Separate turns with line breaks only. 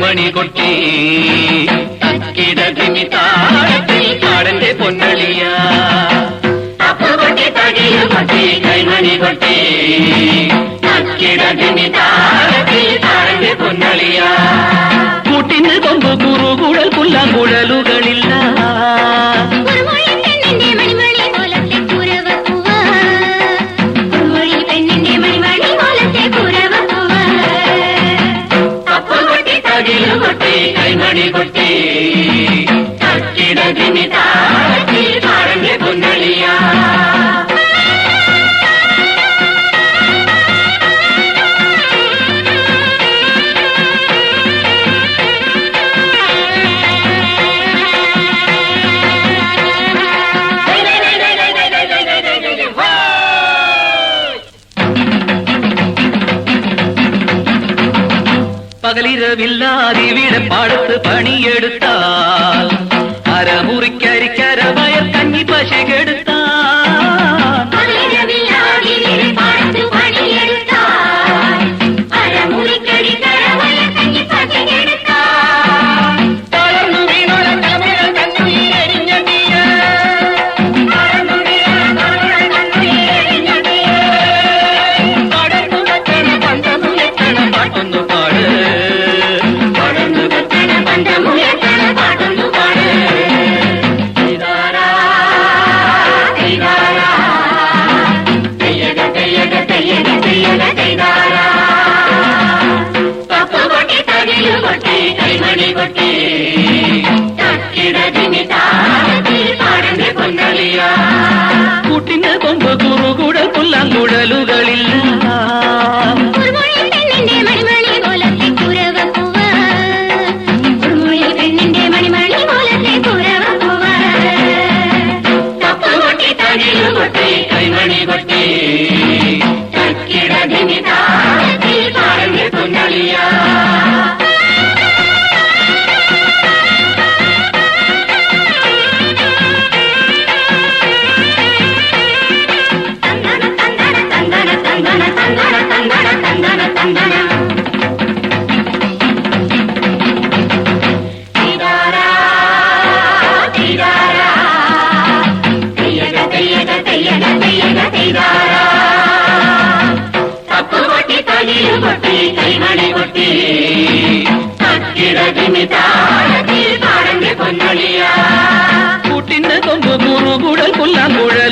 மணி கொட்டி தக்கிட திமி தாழத்தில் பாடந்தே பொன்னளியா
கயிறு பட்டி கைமணி பட்டி தக்கிடகினி தாரதி தாரதி பொன்னலியா
கூட்டின் கொம்பு குரு குழல் புல்லாங்குழலுகளில்ல
கைமணி கொட்டி தக்கிடகினி தாரதி
പകലിരവില്ലാതിവിടെ പാടത്ത് പണിയെടുത്താൽ. അരമുറിക്കരിക്കരവയർ കഞ്ഞി പശകെടുത്താൽ.
తప్పు కొట్టి
తగిలి కొట్టి
కైమణి
కొట్టి பொன்னொழியா.
கூட்டின கொம்பு மூணு குடல் புல்லாங்குழல்